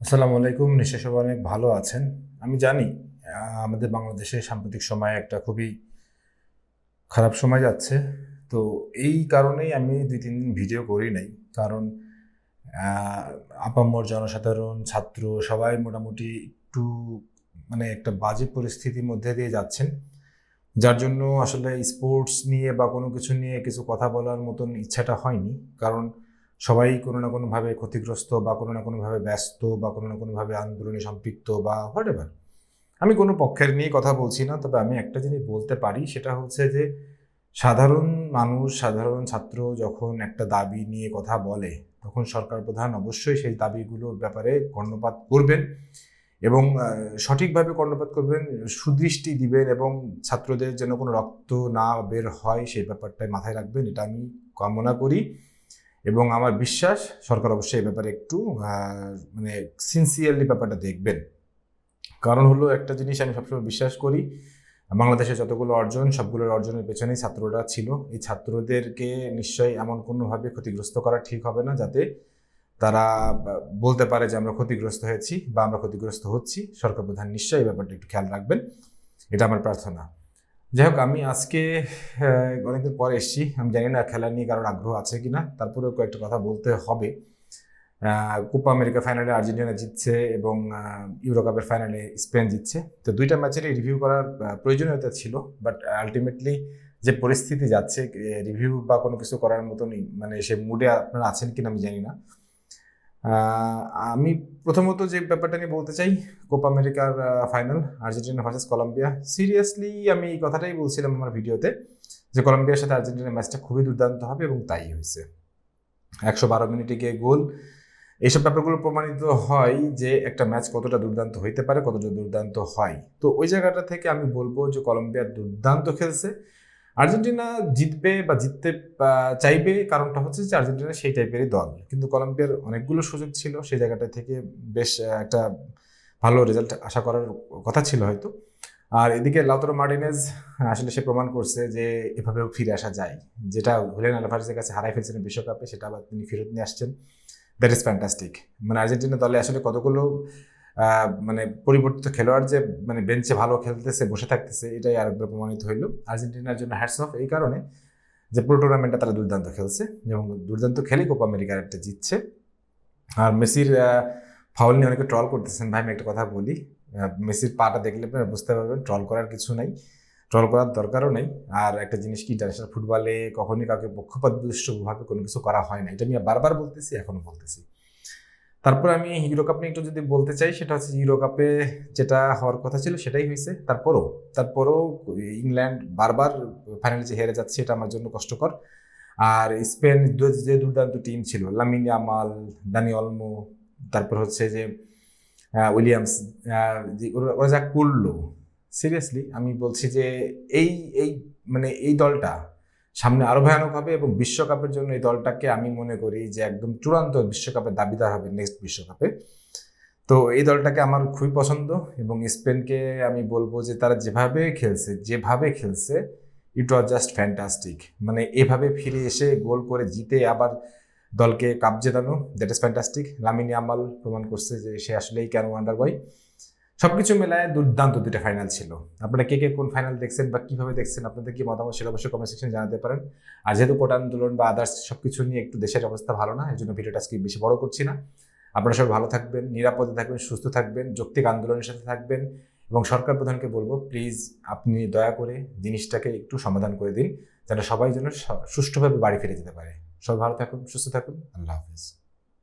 আসসালামু আলাইকুম। নিশ্চয় সবাই অনেক ভালো আছেন। আমি জানি আমাদের বাংলাদেশে সাম্প্রতিক সময়ে একটা খুবই খারাপ সময় যাচ্ছে। তো এই কারণেই আমি দুই, তিন দিন ভিডিও করি নাই। কারণ আপামর জনসাধারণ, ছাত্র সবাই মোটামুটি একটু মানে একটা বাজে পরিস্থিতির মধ্যে দিয়ে যাচ্ছেন। যার জন্য আসলে স্পোর্টস নিয়ে বা কোনো কিছু নিয়ে কিছু কথা বলার মতন ইচ্ছাটা হয়নি। কারণ সবাই কোনো না কোনোভাবে ক্ষতিগ্রস্ত বা কোনো না কোনোভাবে ব্যস্ত বা কোনো না কোনোভাবে আন্দোলনে সম্পৃক্ত বা হোয়াট এভার আমি কোনো পক্ষের নিয়ে কথা বলছি না, তবে আমি একটা জিনিস বলতে পারি, সেটা হচ্ছে যে সাধারণ মানুষ, সাধারণ ছাত্র যখন একটা দাবি নিয়ে কথা বলে, তখন সরকার প্রধান অবশ্যই সেই দাবিগুলোর ব্যাপারে কর্ণপাত করবেন এবং সঠিকভাবে কর্ণপাত করবেন, সুদৃষ্টি দিবেন এবং ছাত্রদের যেন কোনো রক্ত না বের হয়, সেই ব্যাপারটাই মাথায় রাখবেন, এটা আমি কামনা করি। এবং আমার বিশ্বাস সরকার অবশ্যই এই ব্যাপারে একটু মানে সিনসিয়ারলি ব্যাপারটা দেখবেন। কারণ হলো একটা জিনিস আমি সবসময় বিশ্বাস করি, বাংলাদেশে যতগুলো অর্জন, সবগুলোর অর্জনের পেছনেই ছাত্ররা ছিল। এই ছাত্রদেরকে নিশ্চয়ই এমন কোনোভাবে ক্ষতিগ্রস্ত করা ঠিক হবে না, যাতে তারা বলতে পারে যে আমরা ক্ষতিগ্রস্ত হয়েছি বা আমরা ক্ষতিগ্রস্ত হচ্ছি। সরকার প্রধান নিশ্চয়ই এই ব্যাপারটা একটু খেয়াল রাখবেন। এটা আমার প্রার্থনা। যাই হোক আমি আজকে অনেকদিন পরে এসেছি। আমি জানি না খেলা নিয়ে কারোর আগ্রহ আছে কিনা। তারপরেও কয়েকটা কথা বলতে হবে। কোপা আমেরিকা ফাইনালে আর্জেন্টিনা জিতছে এবং ইউরো কাপের ফাইনালে স্পেন জিতছে। তো দুইটা ম্যাচেরই রিভিউ করার প্রয়োজনীয়তা ছিল। বাট আলটিমেটলি যে পরিস্থিতি যাচ্ছে রিভিউ বা কোনো কিছু করার মতনই মানে সে মুডে আপনারা আছেন কিনা আমি জানি না। আমি প্রথমত যে ব্যাপারটা নিয়ে বলতে চাই, কোপা আমেরিকার final Argentina versus Colombia. Seriously আমি এই কথাটাই বলছিলাম আমার ভিডিওতে যে কলম্বিয়ার সাথে আর্জেন্টিনার ম্যাচটা খুবই দুর্দান্ত হবে এবং তাই হয়েছে। একশো বারো মিনিটে গিয়ে গোল। এইসব ব্যাপারগুলো প্রমাণিত হয় যে একটা ম্যাচ কতটা দুর্দান্ত হইতে পারে, কতটা দুর্দান্ত হয়। তো ওই জায়গাটা থেকে আমি বলব যে কলম্বিয়া দুর্দান্ত খেলছে। আর্জেন্টিনা জিতবে বা জিততে চাইবে কারণটা হচ্ছে যে আর্জেন্টিনা সেই টাইপেরই দল। কিন্তু কলম্বিয়ার অনেকগুলো সুযোগ ছিল সেই জায়গাটা থেকে বেশ একটা ভালো রেজাল্ট আশা করার কথা ছিল হয়তো। আর এদিকে লাউতারো মার্টিনেজ আসলে সে প্রমাণ করছে যে এভাবেও ফিরে আসা যায়। যেটা হুলেন আলভারেজের কাছে হারাই ফেলছিলেন বিশ্বকাপে, সেটা আবার তিনি ফেরত নিয়ে আসছেন। দ্যাট ইজ ফ্যান্টাস্টিক মানে আর্জেন্টিনা দলে আসলে কতগুলো মানে পরিবর্তিত খেলোয়াড় যে মানে বেঞ্চে ভালো খেলতেছে, বসে থাকতেছে, এটাই আরেকবার প্রমাণিত হইল। আর্জেন্টিনার জন্য হ্যাটস অফ এই কারণে যে, পুরো টুর্নামেন্টটা তারা দুর্দান্ত খেলছে এবং দুর্দান্ত খেলে কোপা আমেরিকার একটা জিতছে। আর মেসির ফাউল নিয়ে অনেকে ট্রল করতেছেন। ভাই, আমি একটা কথা বলি মেসির পাটা দেখলে আপনারা বুঝতে পারবেন ট্রল করার কিছু নাই ট্রল করার দরকারও নেই। আর একটা জিনিস কি ইন্টারন্যাশনাল ফুটবলে কখনই কাউকে পক্ষপাতদুষ্টভাবে কোনো কিছু করা হয় না। এটা আমি বারবার বলতেছি এখনও বলতেছি। তারপর আমি ইউরো কাপ নিয়ে একটু যদি বলতে চাই, সেটা হচ্ছে ইউরো কাপে যেটা হওয়ার কথা ছিল সেটাই হয়েছে। তারপরও তারপরও ইংল্যান্ড বারবার ফাইনালে যে হেরে যাচ্ছে এটা আমার জন্য কষ্টকর। আর স্পেন যে দুর্দান্ত টিম ছিল লামিন ইয়ামাল দানি অলমো তারপর হচ্ছে যে উইলিয়ামস ওরা যা করল সিরিয়াসলি আমি বলছি যে এই এই মানে এই দলটা সামনে আরও ভয়ানক হবে এবং বিশ্বকাপের জন্য এই দলটাকে আমি মনে করি যে একদম চূড়ান্ত বিশ্বকাপের দাবিদার হবে নেক্সট বিশ্বকাপে। তো এই দলটাকে আমার খুবই পছন্দ এবং স্পেনকে আমি বলব যে তারা যেভাবে খেলছে যেভাবে খেলছে ইট ওয়াজ জাস্ট ফ্যান্টাস্টিক মানে এভাবে ফিরে এসে গোল করে জিতে আবার দলকে cup জেতানো that is fantastic Lamine Yamal প্রমাণ করছে যে সে আসলেই কেন ওয়ান্ডার বয় সবকিছু মেলায় দুর্দান্ত দুটা ফাইনাল ছিল। আপনারা কে কে কোন ফাইনাল দেখছেন বা কীভাবে দেখছেন, আপনাদের কি মতামত সেটা অবশ্যই কমেন্ট সেকশনে জানাতে পারেন। আর যেহেতু কোটা আন্দোলন বা আদার্স সবকিছু নিয়ে একটু দেশের অবস্থা ভালো না এই জন্য ভিডিওটা আজকে বেশি বড় করছি না। আপনারা সবাই ভালো থাকবেন, নিরাপদে থাকবেন, সুস্থ থাকবেন, যৌক্তিক আন্দোলনের সাথে থাকবেন এবং সরকার প্রধানকে বলব প্লিজ আপনি দয়া করে জিনিসটাকে একটু সমাধান করে দিন, যেন সবাই যেন সুষ্ঠুভাবে বাড়ি ফিরে যেতে পারে। সবাই ভালো থাকুন, সুস্থ থাকুন, আল্লাহ হাফিজ।